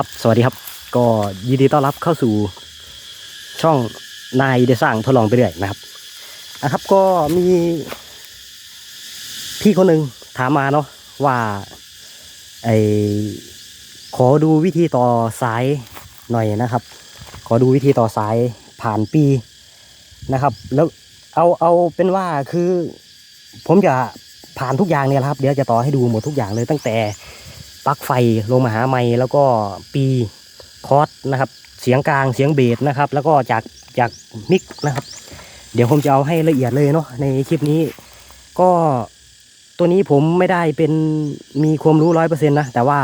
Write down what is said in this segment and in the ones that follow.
ครับ สวัสดีครับ ก็ยินดีต้อนรับเข้าสู่ช่องนายได้สร้างทดลองไปเรื่อยนะครับนะครับ ก็มีพี่คนหนึ่งถามมาเนาะว่าไอขอดูวิธีต่อสายหน่อยนะครับ ขอดูวิธีต่อสายผ่านปีนะครับ แล้วเอาเอาเป็นว่าคือ ผมจะผ่านทุกอย่างเนี่ยแหละครับ เดี๋ยวจะต่อให้ดูหมดทุกอย่างเลยตั้งแต่ ปลั๊กไฟลงมาหาไม้แล้วก็ปีคอร์สนะครับ เสียงกลางเสียงเบสนะครับ แล้วก็จากจากมิกนะครับ เดี๋ยวผมจะเอาให้ละเอียดเลยเนาะในคลิปนี้ ก็ตัวนี้ผมไม่ได้เป็นมีความรู้ร้อยเปอร์เซ็นต์นะแต่ว่า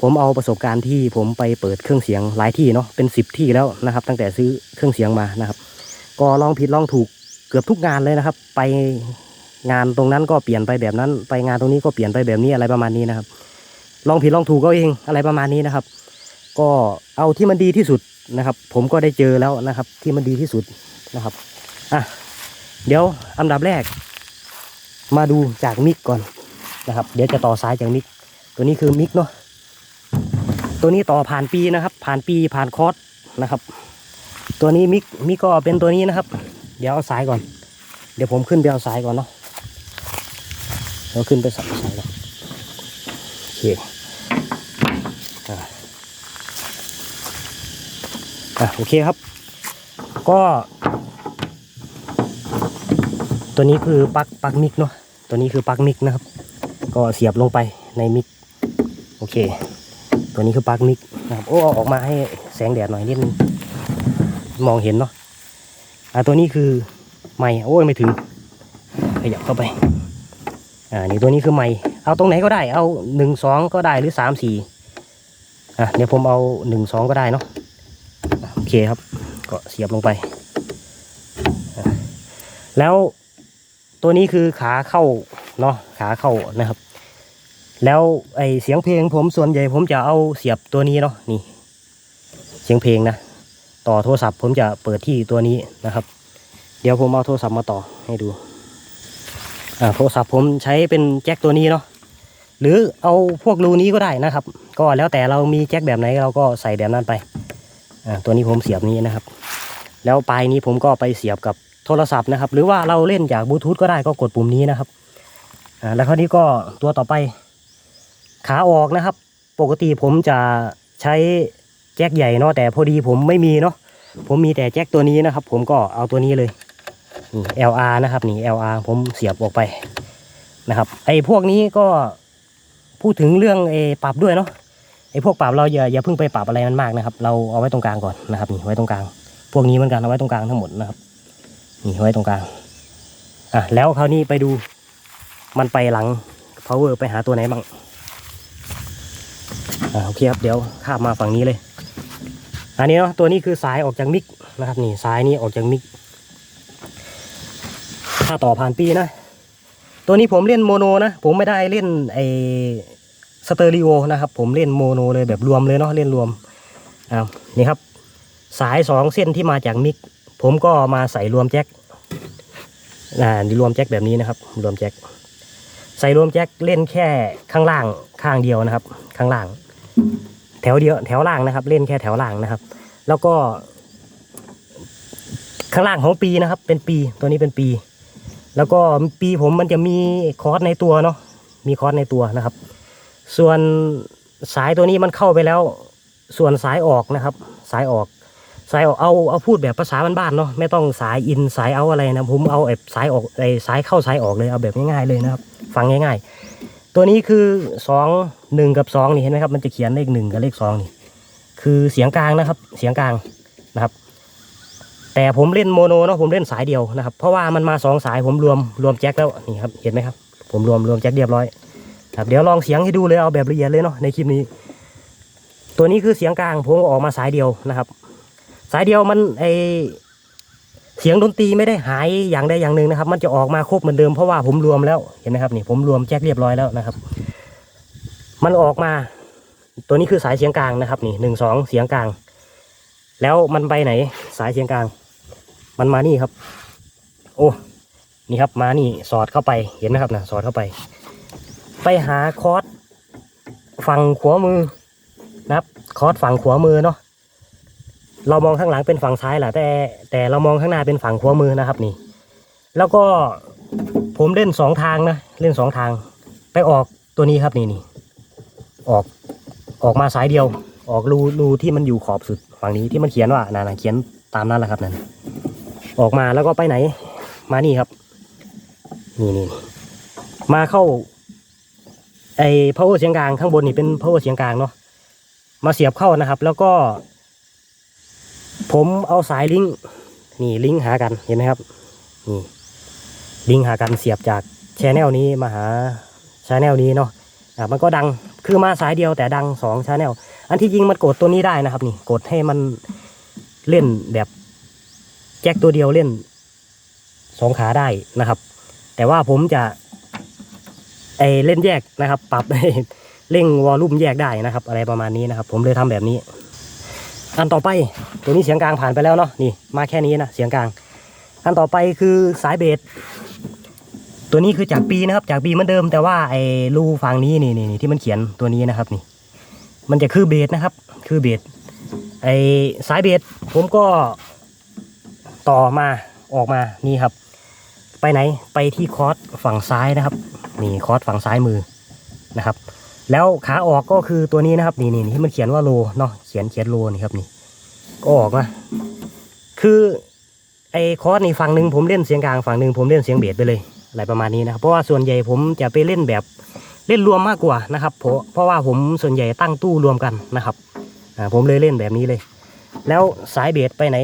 ผมเอาประสบการณ์ที่ผมไปเปิดเครื่องเสียงหลายที่เนาะเป็นสิบที่แล้วนะครับ ตั้งแต่ซื้อเครื่องเสียงมานะครับ ก็ลองผิดลองถูกเกือบทุกงานเลยนะครับ ไปงานตรงนั้นก็เปลี่ยนไปแบบนั้น ไปงานตรงนี้ก็เปลี่ยนไปแบบนี้อะไรประมาณนี้นะครับ ลองผิดลองถูกก็เองอะไรประมาณนี้นะครับ ก็เอาที่มันดีที่สุดนะครับ ผมก็ได้เจอแล้วนะครับ ที่มันดีที่สุดนะครับอะเดี๋ยวอันดับแรก มาดูจากมิกก่อนนะครับ เดี๋ยวจะต่อสายจากมิก ตัวนี้คือมิกเนาะตัวนี้ต่อผ่านปีนะครับ ผ่านปีผ่านคอร์สนะครับ ตัวนี้มิกมิกก็เป็นตัวนี้นะครับ เดี๋ยวเอาสายก่อน เดี๋ยวผมขึ้นไปเอาสายก่อนเนาะเดี๋ยวขึ้นไปสับสายก่อน เคอะโอเคครับ ก็ ตัวนี้คือปลั๊กปลั๊กมิกเนาะตัวนี้คือปลั๊กมิกนะครับ ก็เสียบลงไปในมิกโอเค ตัวนี้คือปลั๊กมิกนะครับโอ้ออกมาให้แสงแดดหน่อยนิดนึงมองเห็นเนาะอ่าตัวนี้คือไม้โอ้ยไม่ถึงขยับเข้าไปอ่านี่ตัวนี้คือไม้ เอาตรงไหนก็ได้ เอาหนึ่งสองก็ได้หรือสามสี่อะเดี๋ยวผมเอาหนึ่งสองก็ได้เนาะโอเคครับ ก็เสียบลงไป แล้วตัวนี้คือขาเข้าเนาะขาเข้านะครับ แล้วไอเสียงเพลงผมส่วนใหญ่ผมจะเอาเสียบตัวนี้เนาะนี่ เสียงเพลงนะต่อโทรศัพท์ผมจะเปิดที่ตัวนี้นะครับ เดี๋ยวผมเอาโทรศัพท์มาต่อให้ดู โทรศัพท์ผมใช้เป็นแจ็คตัวนี้เนาะหรือเอาพวกรูนี้ก็ได้นะครับ ก็แล้วแต่เรามีแจ็คแบบไหนเราก็ใส่แบบนั้นไปอ่าตัวนี้ผมเสียบนี้นะครับ แล้วปลายนี้ผมก็ไปเสียบกับโทรศัพท์นะครับ หรือว่าเราเล่นจากบลูทูธก็ได้ก็กดปุ่มนี้นะครับอ่าแล้วคราวนี้ก็ตัวต่อไปขาออกนะครับ ปกติผมจะใช้แจ็คใหญ่เนาะแต่พอดีผมไม่มีเนาะผมมีแต่แจ็คตัวนี้นะครับ ผมก็เอาตัวนี้เลย LR นะครับนี่ LR ผมเสียบออกไปนะครับไอ้พวกนี้ก็พูดถึงเรื่องเออปรับด้วยเนาะไอ้พวกปรับเราอย่าอย่าเพิ่งไปปรับอะไรมันมากนะครับ เราเอาไว้ตรงกลางก่อนนะครับนี่ไว้ตรงกลาง พวกนี้เหมือนกันเอาไว้ตรงกลางทั้งหมดนะครับนี่ไว้ตรงกลางอะแล้วคราวนี้ไปดูมันไปหลัง power ไปหาตัวไหนบ้างอ่าโอเคครับเดี๋ยวข้ามมาฝั่งนี้เลย อันนี้เนาะตัวนี้คือสายออกจากมิกนะครับนี่สายนี้ออกจากมิก ถ้าต่อผ่านปีนะ ตัวนี้ผมเล่นโมโนนะ ผมไม่ได้เล่นไอสเตอริโอนะครับ ผมเล่นโมโนเลยแบบรวมเลยเนาะเล่นรวมอ่านี่ครับ สายสองเส้นที่มาจากมิก ผมก็มาใส่รวมแจ็คอ่านี่รวมแจ็คแบบนี้นะครับ รวมแจ็คใส่รวมแจ็คเล่นแค่ข้างล่างข้างเดียวนะครับ ข้างล่าง แถวเดียวแถวล่างนะครับ เล่นแค่แถวล่างนะครับ แล้วก็ ข้างล่างของปีนะครับ เป็นปีตัวนี้เป็นปี แล้วก็ปีผมมันจะมีคอร์สในตัวเนาะมีคอร์สในตัวนะครับ ส่วนสายตัวนี้มันเข้าไปแล้ว ส่วนสายออกนะครับ สายออก สายออกเอาเอาพูดแบบภาษาบ้านๆเนาะไม่ต้องสายอินสายเอาอะไรนะผมเอาแบบสายออกไอสายเข้าสายออกเลยเอาแบบง่ายๆเลยนะครับ ฟังง่าย ๆ ตัวนี้คือสองหนึ่งกับสองนี่เห็นไหมครับมันจะเขียนเลขหนึ่งกับเลขสองนี่คือเสียงกลางนะครับ เสียงกลางนะครับ แต่ผมเล่นโมโนเนาะผมเล่นสายเดียวนะครับ เพราะว่ามันมาสองสายผมรวมรวมแจ็คแล้วนี่ครับเห็นไหมครับ ผมรวมรวมแจ็คเรียบร้อยครับเดี๋ยวลองเสียงให้ดูเลยเอาแบบละเอียดเลยเนาะในคลิปนี้ ตัวนี้คือเสียงกลางผมออกมาสายเดียวนะครับ สายเดียวมันไอเสียงดนตรีไม่ได้หายอย่างใดอย่างหนึ่งนะครับ มันจะออกมาครบเหมือนเดิมเพราะว่าผมรวมแล้วเห็นไหมครับนี่ผมรวมแจ็คเรียบร้อยแล้วนะครับ มันออกมา ตัวนี้คือสายเสียงกลางนะครับ นี่หนึ่งสองเสียงกลาง แล้วมันไปไหนสายเสียงกลาง มันมานี่ครับ โอ้นี่ครับมานี่สอดเข้าไปเห็นไหมครับนะสอดเข้าไป ไปหาคอร์สฝั่งขวามือนะครับ คอร์สฝั่งขวามือเนาะเรามองข้างหลังเป็นฝั่งซ้ายแหละแต่แต่เรามองข้างหน้าเป็นฝั่งขวามือนะครับนี่ แล้วก็ผมเล่นสองทางนะเล่นสองทาง ไปออกตัวนี้ครับนี่นี่ออกออกมาสายเดียว ออกรูรูที่มันอยู่ขอบสุดฝั่งนี้ที่มันเขียนว่านั่นนะเขียนตามนั้นแหละครับนั่น ออกมาแล้วก็ไปไหน มานี่ครับ นี่นี่มาเข้า ไอ้ power เสียงกลางข้างบนนี่เป็น power เสียงกลางเนาะมาเสียบเข้านะครับ แล้วก็ ผมเอาสายลิงก์นี่ลิงก์หากันเห็นไหมครับนี่ลิงก์หากันเสียบจากชแนลนี้มาหาชแนลนี้เนาะอะมันก็ดังคือมาสายเดียวแต่ดังสองชแนลอันที่จริงมันกดตัวนี้ได้นะครับ นี่กดให้มันเล่นแบบ แจ็คตัวเดียวเล่นสองขาได้นะครับ แต่ว่าผมจะไอเล่นแยกนะครับ ปรับเร่งวอลลุ่มแยกได้นะครับ อะไรประมาณนี้นะครับ ผมเลยทำแบบนี้ อันต่อไปตัวนี้เสียงกลางผ่านไปแล้วเนาะนี่มาแค่นี้นะเสียงกลาง อันต่อไปคือสายเบสตัวนี้คือจากปีนะครับ จากปีเหมือนเดิม แต่ว่าไอ้รูฝั่งนี้นี่นี่นี่ที่มันเขียนตัวนี้นะครับนี่ มันจะคือเบสนะครับ คือเบสไอ้สายเบสผมก็ ต่อมาออกมานี่ครับ ไปไหนไปที่คอร์สฝั่งซ้ายนะครับ นี่คอร์สฝั่งซ้ายมือนะครับ แล้วขาออกก็คือตัวนี้นะครับนี่นี่นี่ที่มันเขียนว่าโลเนาะเขียนเขียนโลนี่ครับนี่ ก็ออกมาคือไอ้คอร์สนี่ฝั่งหนึ่งผมเล่นเสียงกลางฝั่งหนึ่งผมเล่นเสียงเบสไปเลยอะไรประมาณนี้นะครับเพราะว่าส่วนใหญ่ผมจะไปเล่นแบบเล่นรวมมากกว่านะครับเพราะเพราะว่าผมส่วนใหญ่ตั้งตู้รวมกันนะครับผมเลยเล่นแบบนี้เลย แล้วสายเบสไปไหน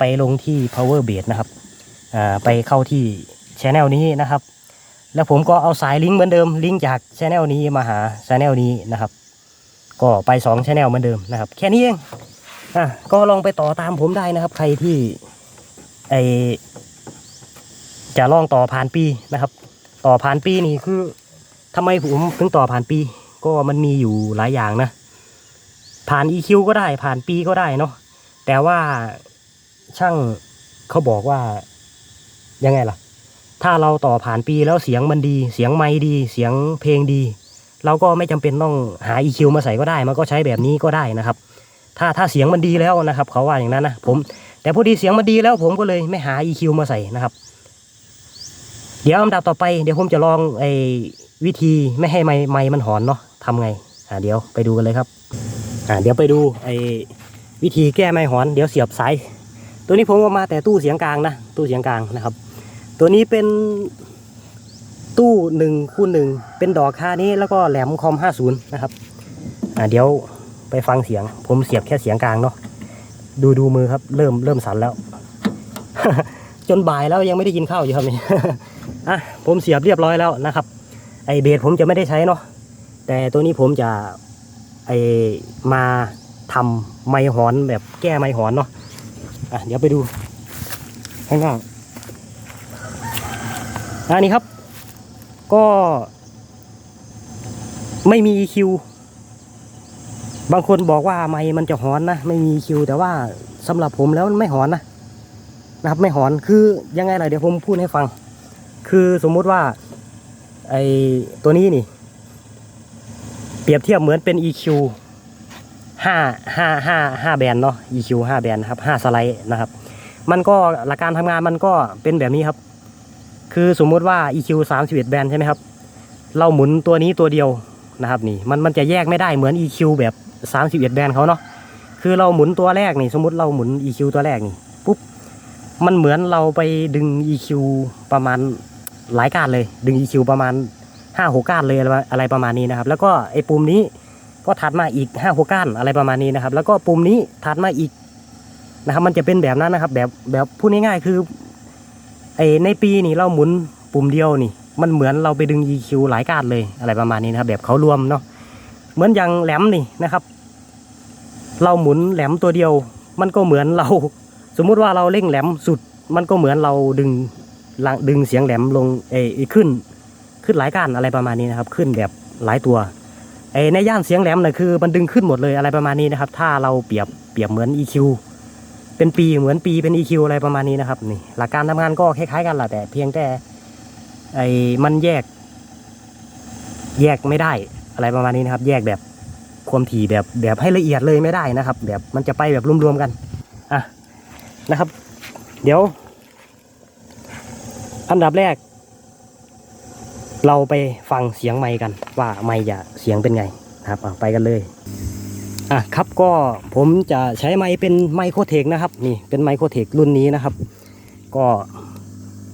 ไปลงที่ power b a s นะครับอ่าไปเข้าที่ช anel นี้นะครับ แล้วผมก็เอาสายลิงก์เหมือนเดิม ลิงก์จากช anel นี้มาหาช anel นี้นะครับ ก็ไปสองช anel เหมือนเดิมนะครับ แค่นี้เองอะก็ลองไปต่อตามผมได้นะครับ ใครที่ไอจะลองต่อผ่านปีนะครับ ต่อผ่านปีนี่คือทำไมผมถึงต่อผ่านปี ก็มันมีอยู่หลายอย่างนะ ผ่าน EQ ก็ได้ผ่านปีก็ได้เนาะแต่ว่า ช่างเขาบอกว่ายังไงล่ะ ถ้าเราต่อผ่านปีแล้วเสียงมันดี เสียงไมค์ดี เสียงเพลงดี เราก็ไม่จำเป็นต้องหา EQ มาใส่ก็ได้ มันก็ใช้แบบนี้ก็ได้นะครับ ถ้าถ้าเสียงมันดีแล้วนะครับ เขาว่าอย่างนั้นนะผมแต่พอดีเสียงมันดีแล้วผมก็เลยไม่หา EQ มาใส่นะครับ เดี๋ยวอันดับต่อไปเดี๋ยวผมจะลองไอ้วิธีไม่ให้ไมค์ไมค์มันหอนเนาะทำไงอ่าเดี๋ยวไปดูกันเลยครับอ่าเดี๋ยวไปดูไอ้วิธีแก้ไมค์หอน เดี๋ยวเสียบสาย ตัวนี้ผมเอามาแต่ตู้เสียงกลางนะตู้เสียงกลางนะครับ ตัวนี้เป็นตู้หนึ่งคูณหนึ่งเป็นดอกค่านี้แล้วก็แหลมคอมห้าศูนย์นะครับอ่าเดี๋ยวไปฟังเสียง ผมเสียบแค่เสียงกลางเนาะดูดูมือครับ เริ่มเริ่มสั่นแล้ว จนบ่ายแล้วยังไม่ได้กินข้าวอยู่ครับนี่อะผมเสียบเรียบร้อยแล้วนะครับ ไอเบสผมจะไม่ได้ใช้เนาะแต่ตัวนี้ผมจะไอมาทำไม้หอนแบบแก้ไม้หอนเนาะ อะเดี๋ยวไปดูข้างหน้าอันนี้ครับ ก็ไม่มี EQ บางคนบอกว่าไมค์มันจะหอนนะ ไม่มี EQ แต่ว่าสำหรับผมแล้วมันไม่หอนนะนะครับ ไม่หอนคือยังไงล่ะเดี๋ยวผมพูดให้ฟัง คือสมมุติว่า ไอตัวนี้นี่ เปรียบเทียบเหมือนเป็น EQ ห้าห้าห้าห้าแบนเนาะ EQ ห้าแบนนะครับห้าสไลด์นะครับ มันก็หลักการทำงานมันก็เป็นแบบนี้ครับ คือสมมุติว่า EQ 31แบนใช่ไหมครับ เราหมุนตัวนี้ตัวเดียวนะครับนี่มันมันจะแยกไม่ได้เหมือน EQ แบบ31แบนเขาเนาะ คือเราหมุนตัวแรกนี่ สมมติเราหมุน EQ ตัวแรกนี่ปุ๊บมันเหมือนเราไปดึง EQ ประมาณหลายก้านเลย ดึง EQ ประมาณห้าหกก้านเลยอะไรอะไรประมาณนี้นะครับ แล้วก็ไอ้ปุ่มนี้ ก็ถัดมาอีกห้าหกก้านอะไรประมาณนี้นะครับ แล้วก็ปุ่มนี้ถัดมาอีกนะครับ มันจะเป็นแบบนั้นนะครับแบบแบบพูดง่ายๆคือไอในปีนี่เราหมุนปุ่มเดียวนี่มันเหมือนเราไปดึง EQ หลายก้านเลยอะไรประมาณนี้นะครับ แบบเขารวมเนาะเหมือนอย่างแหลมนี่นะครับ เราหมุนแหลมตัวเดียว มันก็เหมือนเรา สมมุติว่าเราเร่งแหลมสุด มันก็เหมือนเราดึงลังดึงเสียงแหลมลงเออขึ้น ขึ้นหลายก้านอะไรประมาณนี้นะครับ ขึ้นแบบหลายตัว ไอในย่านเสียงแหลมน่ะคือมันดึงขึ้นหมดเลยอะไรประมาณนี้นะครับ ถ้าเราเปรียบเปรียบเหมือน EQ เป็นปีเหมือนปีเป็น EQ อะไรประมาณนี้นะครับนี่หลักการทำงานก็คล้ายๆกันแหละแต่ เพียงแต่ไอ้มันแยก แยกไม่ได้อะไรประมาณนี้นะครับ แยกแบบความถี่แบบแบบให้ละเอียดเลยไม่ได้นะครับ แบบมันจะไปแบบรวมๆกันอะนะครับ เดี๋ยว อันดับแรก เราไปฟังเสียงไมค์กัน ว่าไมค์จะเสียงเป็นไงนะครับไปกันเลยอะครับก็ผมจะใช้ไมค์เป็นไมโครเทคนะครับนี่เป็นไมโครเทครุ่นนี้นะครับ ก็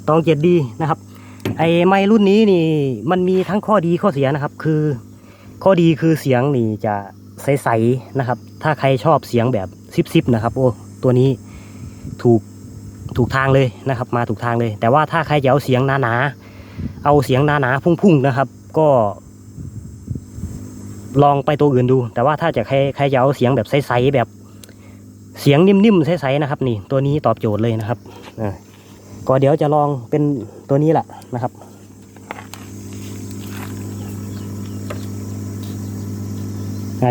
ต้องเจ็ดดีนะครับ ไอ้ไมค์รุ่นนี้นี่มันมีทั้งข้อดีข้อเสียนะครับ คือข้อดีคือเสียงนี่จะใสๆนะครับ ถ้าใครชอบเสียงแบบซิบๆนะครับ โอ้ตัวนี้ถูกถูกทางเลยนะครับ มาถูกทางเลย แต่ว่าถ้าใครจะเอาเสียงหนาๆ เอาเสียงหนาๆพุ่งๆนะครับ ก็ลองไปตัวอื่นดู แต่ว่าถ้าจะใครใครจะเอาเสียงแบบใสๆแบบเสียงนิ่มๆใสๆนะครับ นี่ตัวนี้ตอบโจทย์เลยนะครับก็เดี๋ยวจะลองเป็นตัวนี้แหละนะครับ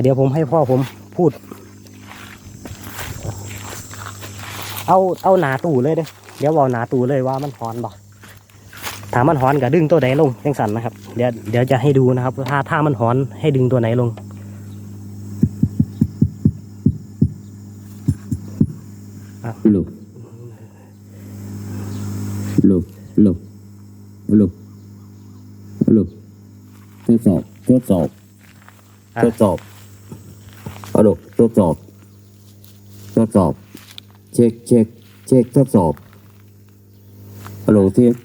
เดี๋ยวผมให้พ่อผมพูด เอาเอาหนาตู่เลยเด้เดี๋ยวเอาหนาตู่เลยว่ามันฮอนบ่ ถ้ามันฮอนก็ดึงตัวไหนลงจังสันนะครับ เดี๋ยวเดี๋ยวจะให้ดูนะครับถ้าถ้ามันฮอนให้ดึงตัวไหนลง Look. Look. Look. Look. Look. ทดสอบทดสอบอะ ทดสอบเอาดูทดสอบทดสอบ เช็คเช็คเช็คทดสอบฮัลโหลเทสฮั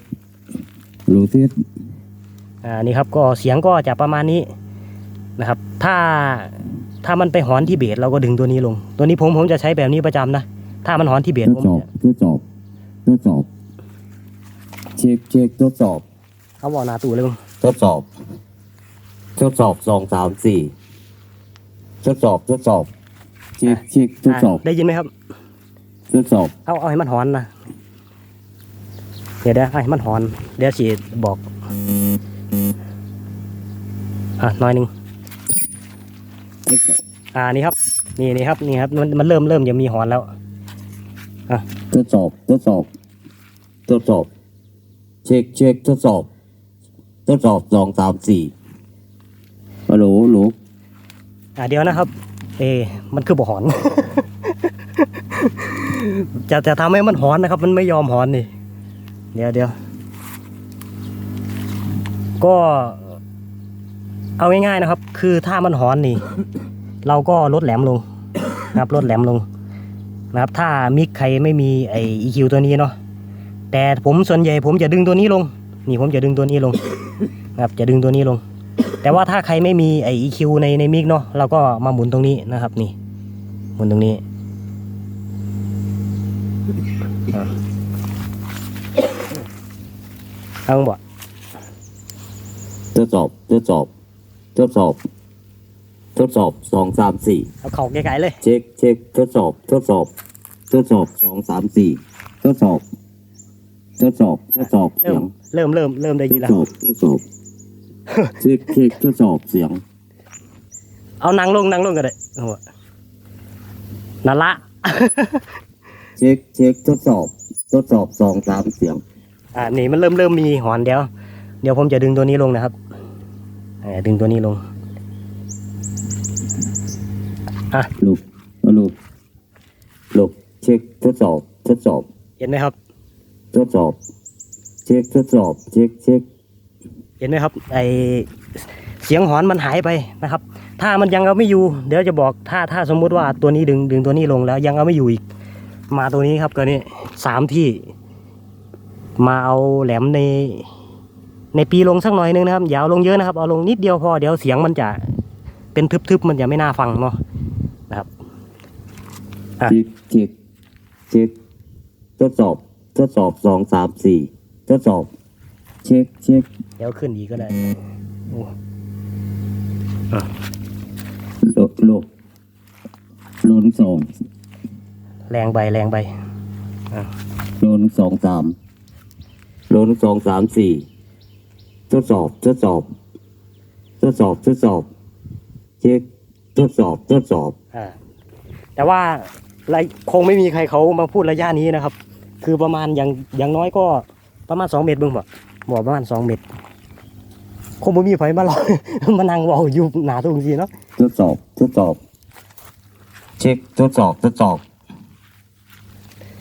ลโหลเทสอ่านี่ครับก็เสียงก็จะประมาณนี้นะครับ ถ้าถ้ามันไปหอนที่เบสเราก็ดึงตัวนี้ลง ตัวนี้ผมผมจะใช้แบบนี้ประจำนะ ถ้ามันหอนที่เบสทดผมสอบจะทดสอบทดสอบ เช็คเช็คทดสอบเอาบอกหนาตู่เลยมึงทดสอบ ทดสอบสองสามสี่ทดสอบทดสอบ เช็คเช็คทดสอบอะได้ยินไหมครับ ทดสอบ เอาเอาให้มันหอนนะ เดี๋ยวเดี๋ยวให้มันหอน เดี๋ยวสีบอก อะน้อยหนึ่งทดสอบอ่านี่ครับ นี่นี่ครับนี่ครับ มันมันเริ่มเริ่มจะมีหอนแล้วทดสอบทดสอบทดสอบ เช็คเช็คทดสอบทดสอบสองสามสี่ฮัลโหลฮัลโหลอ่าเดี๋ยวนะครับ เอ มันคือบ่หอน จะจะทำให้มันหอนนะครับ มันไม่ยอมหอนนี่ เดี๋ยวเดี๋ยวก็เอาง่ายๆนะครับ คือถ้ามันหอนนี่ เราก็ลดแหลมลงนะครับลดแหลมลงนะครับ ถ้ามิกใครไม่มีไอ EQ ตัวนี้เนาะแต่ผมส่วนใหญ่ผมจะดึงตัวนี้ลง นี่ผมจะดึงตัวนี้ลงนะครับจะดึงตัวนี้ลง แต่ว่าถ้าใครไม่มีไอ EQ ในในมิกเนาะเราก็มาหมุนตรงนี้นะครับ นี่ หมุนตรงนี้ เอาบ่ทดสอบทดสอบทดสอบ ทดสอบสองสามสี่เอาเข่าไกลๆเลยเช็คเช็คทดสอบทดสอบทดสอบสองสามสี่ทดสอบทดสอบทดสอบเสีเริ่ยมงเริ่มเริ่มเริ่มได้ทยินดแล้ว สอบทดสอบเช็คเช็คทดสอบเสียงเอานั่งลงนั่งลงก็ได้โอ้โหนั่นละ เช็คเช็คทดสอบทดสอบสองสามเสียง อ่านี่มันเริ่มเริ่มมีหอนเดี๋ยว เดี๋ยวผมจะดึงตัวนี้ลงนะครับอ่าดึงตัวนี้ลงลูกเอาลูกลูกเช็คทดสอบทดสอบ เห็นไหมครับ ทดสอบ เช็คทดสอบเช็คเช็คเห็นไหมครับ ไอเสียงหอนมันหายไปนะครับ ถ้ามันยังเอาไม่อยู่ เดี๋ยวจะบอกถ้าถ้าสมมุติว่าตัวนี้ดึงดึงตัวนี้ลงแล้ว ยังเอาไม่อยู่อีก มาตัวนี้ครับตัวนี้สามที่ มาเอาแหลมในในปีลงสักหน่อยนึงนะครับอย่าเอาลงเยอะนะครับ เอาลงนิดเดียวพอเดี๋ยวเสียงมันจะเป็นทึบๆมันจะไม่น่าฟังเนาะนะครับอะเช็คเช็คเช็คทดสอบทดสอบสองสามสี่ทดสอบ เช็คเช็คเดี๋ยวขึ้นอีกก็ได้โอ้โลโลโลนสองแรงไปแรงไปโลนสองสาม โลนสองสามสี่ทดสอบทดสอบ ทดสอบทดสอบ เช็คทดสอบทดสอบ อ่าแต่ว่าระคงไม่มีใครเขามาพูดระยะนี้นะครับ คือประมาณอย่างอย่างน้อยก็ประมาณสองเมตรเบึงบอกบอกประมาณสองเมตร คงไม่มีไฟมาหรอก มานั่งเวาอยู่หนาตรงสีเนาะทดสอบททดสอบ เช็คทดสอบทดสอบ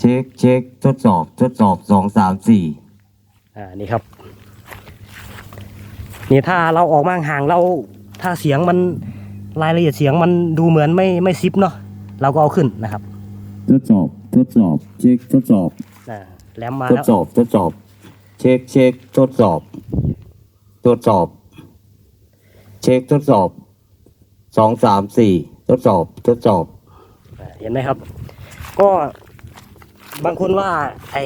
เช็คเช็คทดสอบทดสอบสองสามสี่ อ่านี่ครับ นี่ถ้าเราออกมาห่างๆเราถ้าเสียงมันรายละเอียดเสียงมันดูเหมือนไม่ไม่ซิปเนาะเราก็เอาขึ้นนะครับ ทดสอบทดสอบเช็คทดสอบอ่าแหลมมาทดแล้วสอบทดสอบ เช็คเช็คทดสอบทดสอบ เช็คทดสอบสองสามสี่ทดสอบทดสอบ อ่าเห็นไหมครับ ก็บางคนว่าไอ้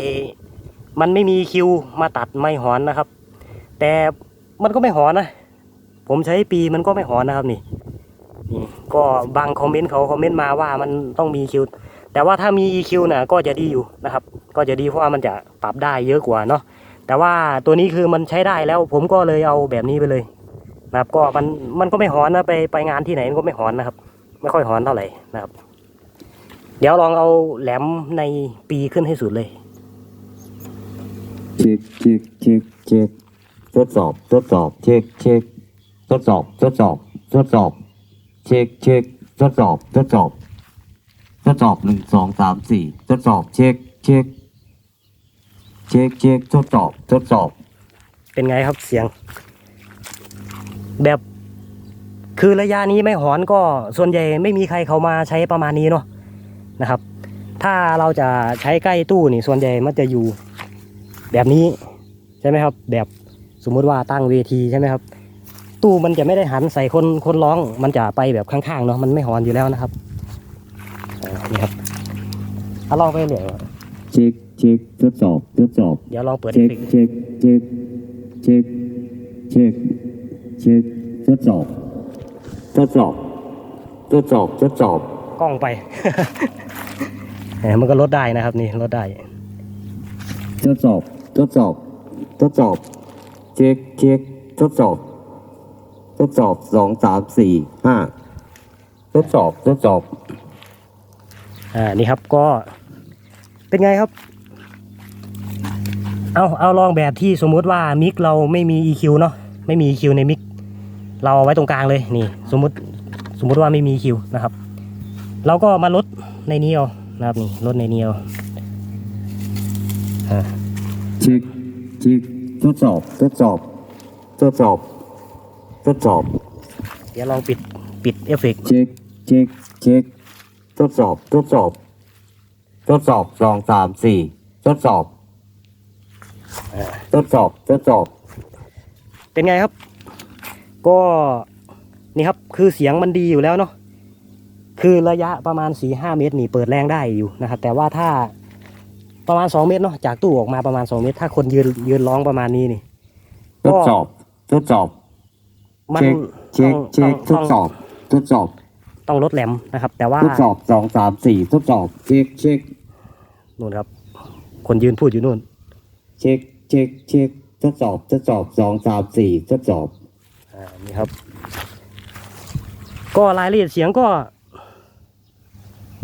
มันไม่มีคิวมาตัดไม่หอนนะครับ แต่มันก็ไม่หอนนะ ผมใช้ปีมันก็ไม่หอนนะครับนี่นี่ก็บางคอมเมนต์เขาคอมเมนต์มาว่ามันต้องมีคิว แต่ว่าถ้ามี EQ นะก็จะดีอยู่นะครับ ก็จะดีเพราะว่ามันจะปรับได้เยอะกว่าเนาะแต่ว่าตัวนี้คือมันใช้ได้แล้ว ผมก็เลยเอาแบบนี้ไปเลยนะครับ ก็มันมันก็ไม่หอนนะไปไปงานที่ไหนมันก็ไม่หอนนะครับ ไม่ค่อยหอนเท่าไหร่นะครับ เดี๋ยวลองเอาแหลมในปีขึ้นให้สุดเลย ช็คเช็คเช็คเช็คทดสอบทดสอบเช็คเช็คทดสอบทดสอบทดสอบ เช็คเช็คทดสอบทดสอบทดสอบหนึ่งสองสามสี่ทดสอบเช็คเช็คเช็คเช็คทดสอบทดสอบ เป็นไงครับเสียง แบบคือระยะนี้ไม่หอนก็ส่วนใหญ่ไม่มีใครเขามาใช้ประมาณนี้เนาะนะครับ ถ้าเราจะใช้ใกล้ตู้นี่ส่วนใหญ่มันจะอยู่ แบบนี้ใช่ไหมครับ แบบสมมุติว่าตั้งเวทีใช่ไหมครับ ตู้มันจะไม่ได้หันใส่คนคนร้อง มันจะไปแบบข้างๆเนาะมันไม่หอนอยู่แล้วนะครับอ่านี่ครับเอาลองไปเรื่อยเช็คเช็คทดสอบทดสอบเดี๋ยวลองเปิดเอเช็ฟคเฟกต์เช็คเช็คเช็คเช็คเช็คทดสอบทดสอบทดสอบทดสอบกล้องไปแหมมันก็ลดได้นะครับนี่ลดได้ทดสอบ ทดสอบ ทดสอบ เช็คเช็คทดสอบ ทดสอบสองสามสี่ห้าทดสอบทดสอบ อ่านี่ครับก็เป็นไงครับ เอาเอาลองแบบที่สมมุติว่ามิกเราไม่มี EQ เนาะไม่มี EQ ในมิกเราเอาไว้ตรงกลางเลยนี่ สมมติสมมุติว่าไม่มี EQ นะครับ เราก็มาลดในนี้เอานะครับนี่ลดในนี้เอาอ่า เช็คเช็คทดสอบทดสอบทดสอบทดสอบ เดี๋ยวลองปิดปิดเอฟเฟกต์เช็คเช็คเช็คทดสอบทดสอบ ทดสอบสองสามสี่ทดสอบอ่าทดสอบทดสอบ เป็นไงครับ ก็นี่ครับคือเสียงมันดีอยู่แล้วเนาะคือระยะประมาณ4ีห้าเมตรนี่เปิดแรงได้อยู่นะครับ แต่ว่าถ้า ประมาณ2เมตรเนาะจากตู้ออกมาประมาณ2เมตร ถ้าคนยืนยืนร้องประมาณนี้นี่ทดสอบทดสอบมันเช็คเช็คเช็คทต้ดองสอบทดสอบต้องลดแหลมนะครับ แต่ว่าทดสอบสองสามสี่ทดสอบเช็คเช็คนู่นครับ คนยืนพูดอยู่นู่น เช็คเช็คเช็คทดสอบทดสอบสองสามสี่ทดสอบอ่านี่ครับ ก็รายละเอียดเสียงก็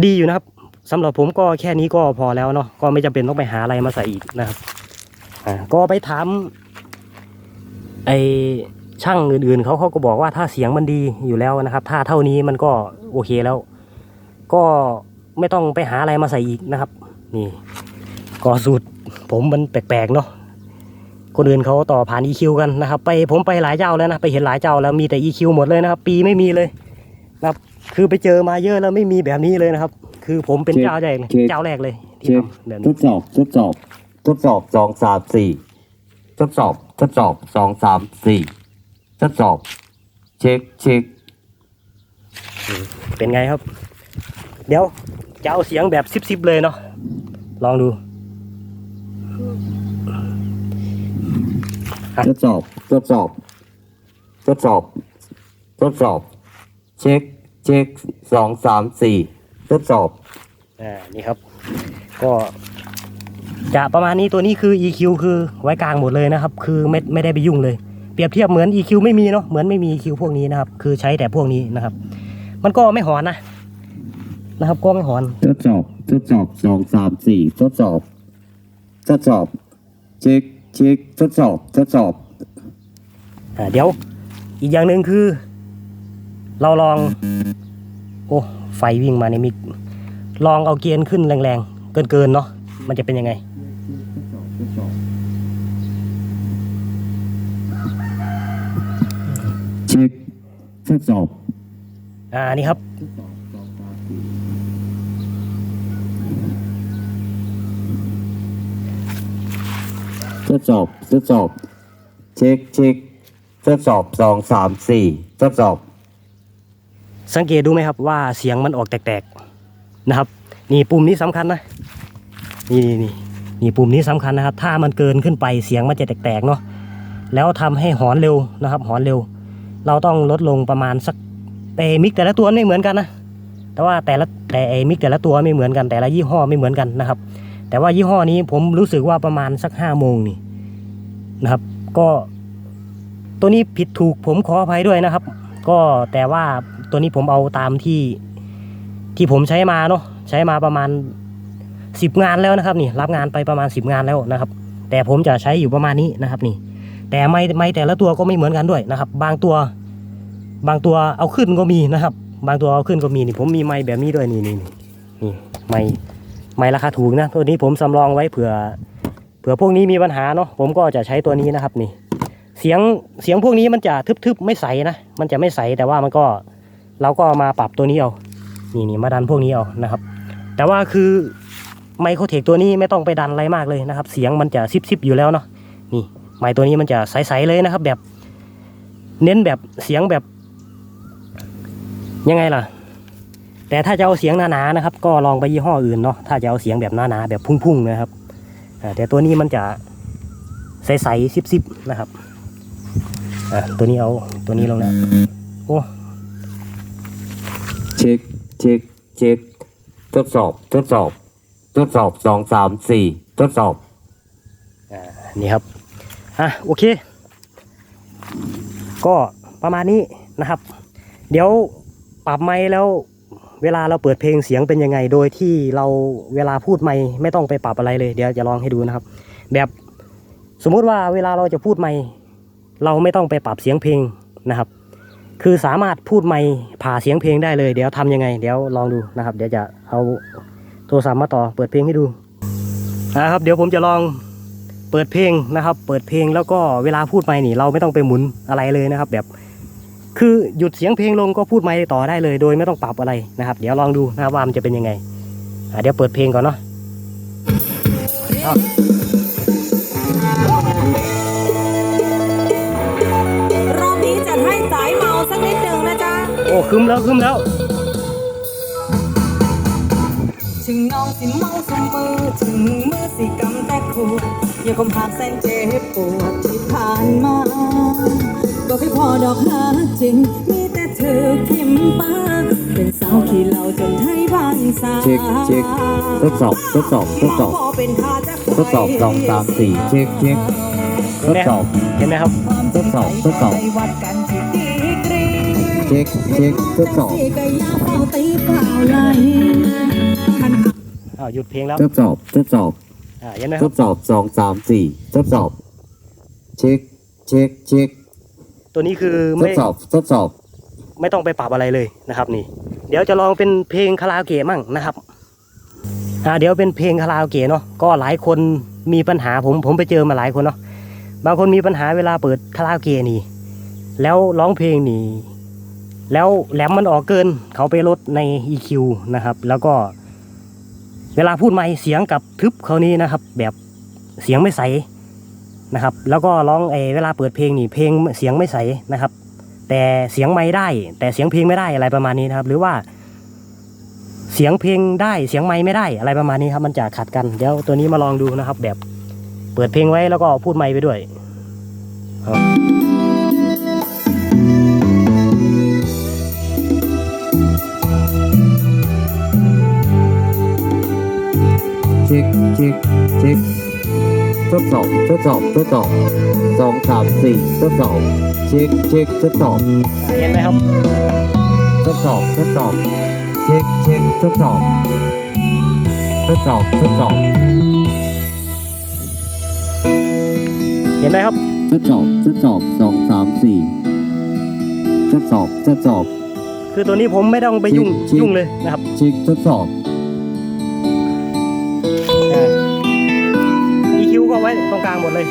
ดีอยู่นะครับ สำหรับผมก็แค่นี้ก็พอแล้วเนาะก็ไม่จำเป็นต้องไปหาอะไรมาใส่อีกนะครับอ่าก็ไปถามไอช่างอื่นๆเขาเขาก็บอกว่าถ้าเสียงมันดีอยู่แล้วนะครับ ถ้าเท่านี้มันก็โอเคแล้ว ก็ไม่ต้องไปหาอะไรมาใส่อีกนะครับ นี่ก็สูตรผมมันแปลกๆเนาะคนอื่นเขาต่อผ่าน EQ กันนะครับ ไปผมไปหลายเจ้าแล้วนะไปเห็นหลายเจ้าแล้วมีแต่ EQ หมดเลยนะครับ ปีไม่มีเลยนะครับ คือไปเจอมาเยอะแล้วไม่มีแบบนี้เลยนะครับ คือผมเป็นเจ้าแรกเลยเจ้าแรกเลยที่ทำแบบทนี้ดสอบทดสอบทดสอบสองสามสี่ทดสอบทดสอบสองสามสี่ทดสอบ เช็คเช็คเป็นไงครับ เดี๋ยวจะเอาเสียงแบบซิบๆเลยเนาะลองดูทดสอบทดสอบทดสอบทดสอบ เช็คเช็คสองสามสี่ ทดสอบ อ่า นี่ครับ ก็จะประมาณนี้ตัวนี้คือ EQ คือไว้กลางหมดเลยนะครับ คือไม่ไม่ได้ไปยุ่งเลย เปรียบเทียบเหมือน EQ ไม่มีเนาะ เหมือนไม่มี EQ พวกนี้นะครับ คือใช้แต่พวกนี้นะครับ มันก็ไม่หอนนะ นะครับ ก็ไม่หอน ทดสอบ ทดสอบสองสามสี่ทดสอบ ทดสอบ เช็ค เช็ค ทดสอบ ทดสอบ อ่า เดี๋ยว อีกอย่างหนึ่งคือ เราลอง โอ้ ไฟวิ่งมาในมิกลองเอาเกียร์ขึ้นแรงๆ เกินๆเนาะมันจะเป็นยังไง เช็คทดสอบอ่านี่ครับ ทดสอบทดสอบ เช็คเช็คทดสอบสองสามสี่ทดสอบ สังเกตดูไหมครับว่าเสียงมันออกแตกๆนะครับ นี่ปุ่มนี้สำคัญนะ นี่นี่นี่นี่ปุ่มนี้สำคัญนะครับ ถ้ามันเกินขึ้นไปเสียงมันจะแตกๆเนาะแล้วทำให้หอนเร็วนะครับหอนเร็ว เราต้องลดลงประมาณสักแต่มิกแต่ละตัวไม่เหมือนกันนะแต่ว่าแต่ละแต่ไอมิกแต่ละตัวไม่เหมือนกันแต่ละยี่ห้อไม่เหมือนกันนะครับ แต่ว่ายี่ห้อนี้ผมรู้สึกว่าประมาณสักห้าโมงนี่นะครับ ก็ตัวนี้ผิดถูกผมขออภัยด้วยนะครับ ก็แต่ว่า ตัวนี้ผมเอาตามที่ที่ผมใช้มาเนาะใช้มาประมาณสิบงานแล้วนะครับนี่รับงานไปประมาณสิบงานแล้วนะครับ แต่ผมจะใช้อยู่ประมาณนี้นะครับนี่ แต่ไม่ไม่แต่ละตัวก็ไม่เหมือนกันด้วยนะครับ บางตัว บางตัวเอาขึ้นก็มีนะครับ บางตัวเอาขึ้นก็มีนี่ผมมีไม้แบบนี้ด้วยนี่นี่นี่ไม้ไม้ราคาถูกนะตัวนี้ผมสำรองไว้เผื่อ เผื่อพวกนี้มีปัญหาเนาะผมก็จะใช้ตัวนี้นะครับนี่ เสียงเสียงพวกนี้มันจะทึบๆไม่ใสนะมันจะไม่ใสแต่ว่ามันก็ เราก็มาปรับตัวนี้เอานี่นี่มาดันพวกนี้เอานะครับ แต่ว่าคือไมโครเทคตัวนี้ไม่ต้องไปดันอะไรมากเลยนะครับ เสียงมันจะซิบๆอยู่แล้วเนาะนี่ไมตัวนี้มันจะใสๆเลยนะครับ แบบ เน้นแบบเสียงแบบ ยังไงล่ะ แต่ถ้าจะเอาเสียงหนาๆนะครับ ก็ลองไปยี่ห้ออื่นเนาะถ้าจะเอาเสียงแบบหนาๆแบบพุ่งๆนะครับอ่าแต่ตัวนี้มันจะใสๆซิบๆนะครับอะตัวนี้เอาตัวนี้ลงนะโอ้ เช็คเช็คเช็คทดสอบทดสอบ ทดสอบสองสามสี่ทดสอบอ่านี่ครับอะโอเค ก็ประมาณนี้นะครับ เดี๋ยวปรับไมค์แล้วเวลาเราเปิดเพลงเสียงเป็นยังไง โดยที่เราเวลาพูดไมค์ไม่ต้องไปปรับอะไรเลย เดี๋ยวจะลองให้ดูนะครับ แบบสมมุติว่าเวลาเราจะพูดไมค์เราไม่ต้องไปปรับเสียงเพลงนะครับ คือสามารถพูดไมค์ผ่าเสียงเพลงได้เลย เดี๋ยวทำยังไง เดี๋ยวลองดูนะครับ เดี๋ยวจะเอาโทรศัพท์มาต่อเปิดเพลงให้ดูนะครับ เดี๋ยวผมจะลองเปิดเพลงนะครับ เปิดเพลงแล้วก็เวลาพูดไมค์นี่เราไม่ต้องไปหมุนอะไรเลยนะครับ แบบ คือหยุดเสียงเพลงลงก็พูดไมค์ต่อได้เลย โดยไม่ต้องปรับอะไรนะครับ เดี๋ยวลองดูนะครับว่ามันจะเป็นยังไงเดี๋ยวเปิดเพลงก่อนเนาะ อ้คึมแล้วคึมแล้วถึงน้องสิเมาสมือถึงมือสิกำแต่ขวดอย่าคมหากแสนเจ็บปวดที่ผ่านมาก็แค่พอดอกหาจริง มีแต่เธอพิมพ์ป้าเป็นสาวขี้เหล่าจนให้บ้านสาเช็คเช็คทดสอบทดสอบทดสอบขอเป็นทาจากทดสอบสองสามสี่เช็คเช็คทดสอบเห็นไหมครับทดสอบทดสอบ เช็คเช็คทดสอบอ้าตีเฝ้าไหลคันอ้าวหยุดเพลงแล้วทดสอบทดสอบอ่าเห็นไหมคทรับดสอบสองสามสี่ทดสอบ เช็คเช็คเช็คตัวนี้คือทไม่ดสอบทดสอบไม่ต้องไปปรับอะไรเลยนะครับ นี่ เดี๋ยวจะลองเป็นเพลงคาราโอเกะมั่งนะครับอ่าเดี๋ยวเป็นเพลงคาราโอเกะเนาะก็หลายคนมีปัญหาผมผมไปเจอมาหลายคนเนาะบางคนมีปัญหาเวลาเปิดคาราโอเกะนี่ แล้วร้องเพลงนี่ แล้วแหลมมันออกเกินเขาไปลดใน EQ นะครับ แล้วก็เวลาพูดไม่เสียงกับทึบเขานี้นะครับ แบบเสียงไม่ใสนะครับ แล้วก็ร้องไอเวลาเปิดเพลงนี่เพลงเสียงไม่ใสนะครับ แต่เสียงไม่ได้ แต่เสียงเพลงไม่ได้อะไรประมาณนี้นะครับ หรือว่า เสียงเพลงได้เสียงไม่ไม่ได้อะไรประมาณนี้ครับ มันจะขัดกันเดี๋ยวตัวนี้มาลองดูนะครับ แบบเปิดเพลงไว้แล้วก็พูดไม่ไปด้วยครับ เช็คเช็คเช็คทดสอบทดสอบทดสอบสองสามสี่ทดสอบเช็คเช็คทดสอบอ่าเห็นไหมครับทดสอบทดสอบเช็คเช็คทดสอบทดสอบทดสอบเห็นไหมครับทดสอบทดสอบสองสามสี่ทดสอบทดสอบ คือตัวนี้ผมไม่ต้องไปยุ่งชิปยุ่งเลยนะครับเช็คทดสอบ ดเลย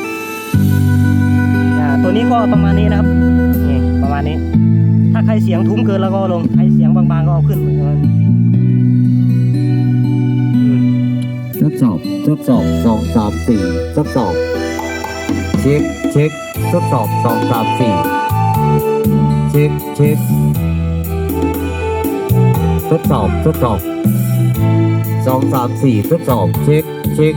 อ่าตัวนี้ก็ประมาณนี้นะครับนี่ประมาณนี้ ถ้าใครเสียงทุ้มเกินแล้วก็ลงใครเสียงบางๆก็เอาขึ้นอืมทดสอบทดสอบสองสามสี่ทดสอบ เช็คเช็คทดสอบสองสามสี่เช็คเช็คทดสอบทดสอบสองสามสี่ทดสอบเช็คเช็ค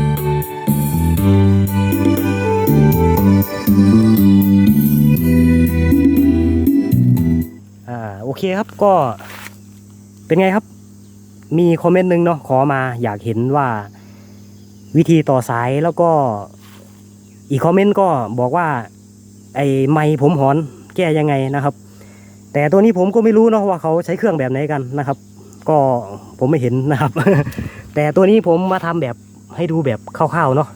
คครับก็เป็นไงครับ มีคอมเมนต์หนึ่งเนาะขอมาอยากเห็นว่าวิธีต่อสายแล้วก็อีกคอมเมนต์ก็บอกว่า ไอ้ไม้ผมหอนแก้ยังไงนะครับ แต่ตัวนี้ผมก็ไม่รู้เนาะว่าเขาใช้เครื่องแบบไหนกันนะครับ ก็ผมไม่เห็นนะครับ แต่ตัวนี้ผมมาทำแบบให้ดูแบบคร่าวๆเนาะ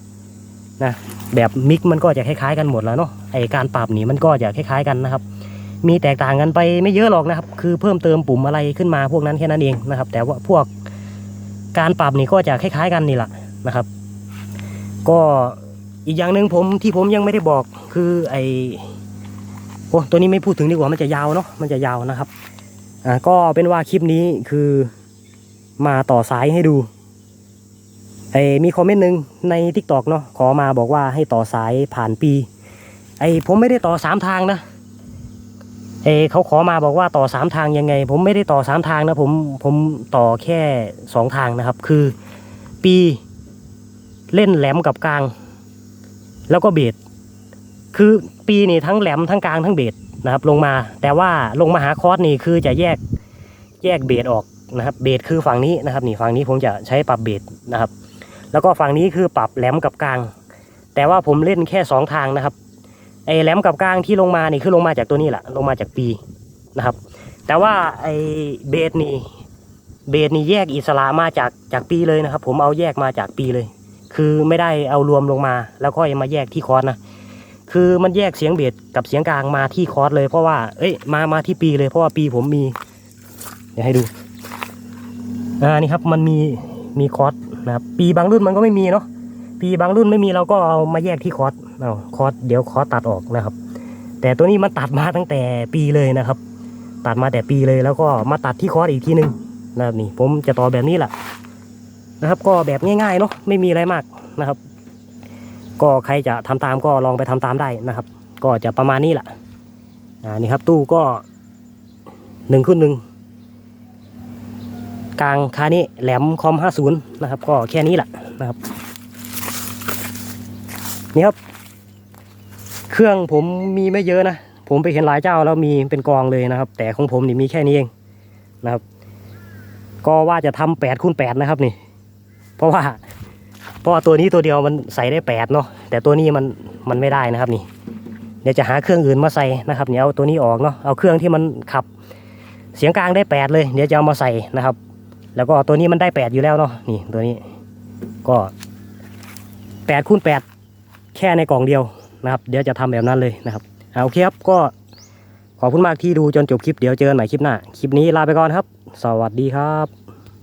นะแบบมิกมันก็จะคล้ายๆกันหมดแล้วเนาะไอการปรับนี่มันก็จะคล้ายๆกันนะครับ มีแตกต่างกันไปไม่เยอะหรอกนะครับ คือเพิ่มเติมปุ่มอะไรขึ้นมาพวกนั้นแค่นั้นเองนะครับ แต่ว่าพวกการปรับนี่ก็จะคล้าย ๆ กันนี่แหละนะครับ ก็อีกอย่างหนึ่งผมที่ผมยังไม่ได้บอกคือไอโอ้ตัวนี้ไม่พูดถึงดีกว่ามันจะยาวเนาะมันจะยาวนะครับอ่าก็เป็นว่าคลิปนี้คือมาต่อสายให้ดูไอมีคอมเมนต์หนึ่งใน t ิ k t o k เนาะขอมาบอกว่าให้ต่อสายผ่านปี ไอผมไม่ได้ต่อสามทางนะ เออเขาขอมาบอกว่าต่อสามทางยังไง ผมไม่ได้ต่อสามทางนะผมผมต่อแค่สองทางนะครับ คือปีเล่นแหลมกับกลาง แล้วก็เบสคือปีนี่ทั้งแหลมทั้งกลางทั้งเบสนะครับ ลงมา แต่ว่าลงมาหาคอร์สนี่คือจะแยกแยกเบสออกนะครับ เบสคือฝั่งนี้นะครับนี่ฝั่งนี้ผมจะใช้ปรับเบสนะครับ แล้วก็ฝั่งนี้คือปรับแหลมกับกลาง แต่ว่าผมเล่นแค่สองทางนะครับ ไอ้แหลมกับกลางที่ลงมานี่คือลงมาจากตัวนี้แหละลงมาจากปีนะครับ แต่ว่าไอ้เบสนี่เบสนี่แยกอิสระมาจากจากปีเลยนะครับ ผมเอาแยกมาจากปีเลย คือไม่ได้เอารวมลงมา แล้วก็มาแยกที่คอร์สนะคือมันแยกเสียงเบสกับเสียงกลางมาที่คอร์สเลยเพราะว่าเอ้ยมามาที่ปีเลยเพราะว่าปีผมมี เดี๋ยวให้ดูอ่านี่ครับมันมีมีคอร์สนะครับปีบางรุ่นมันก็ไม่มีเนาะปีบางรุ่นไม่มีเราก็เอามาแยกที่คอร์ส เอาคอเดี๋ยวคอตัดออกนะครับ แต่ตัวนี้มันตัดมาตั้งแต่ปีเลยนะครับ ตัดมาแต่ปีเลยแล้วก็มาตัดที่คออีกทีหนึงนะครับนี่ผมจะต่อแบบนี้แหละนะครับ ก็แบบง่ายๆเนาะไม่มีอะไรมากนะครับ ก็ใครจะทำตามก็ลองไปทำตามได้นะครับ ก็จะประมาณนี้แหละอ่านี่ครับตู้ก็หนึ่งขึ้นหนึ่งกลางคานี้แหลมคอมห้าศูนย์นะครับ ก็แค่นี้แหละนะครับ นี่ครับ เครื่องผมมีไม่เยอะนะ ผมไปเห็นหลายเจ้าแล้วมีเป็นกองเลยนะครับ แต่ของผมนี่มีแค่นี้เองนะครับ ก็ว่าจะทำแปดคูณแปดนะครับนี่ เพราะว่าเพราะว่าตัวนี้ตัวเดียวมันใส่ได้แปดเนาะแต่ตัวนี้มันมันไม่ได้นะครับนี่เดี๋ยวจะหาเครื่องอื่นมาใส่นะครับเนี่ยเอาตัวนี้ออกเนาะเอาเครื่องที่มันขับเสียงกลางได้แปดเลยเดี๋ยวจะเอามาใส่นะครับ แล้วก็ตัวนี้มันได้แปดอยู่แล้วเนาะนี่ตัวนี้ก็แปดคูณแปดแค่ในกล่องเดียว นะครับ เดี๋ยวจะทำแบบนั้นเลยนะครับเอาโอเคครับก็ขอบคุณมากที่ดูจนจบคลิปเดี๋ยวเจอกันใหม่คลิปหน้า คลิปนี้ลาไปก่อนครับ สวัสดีครับ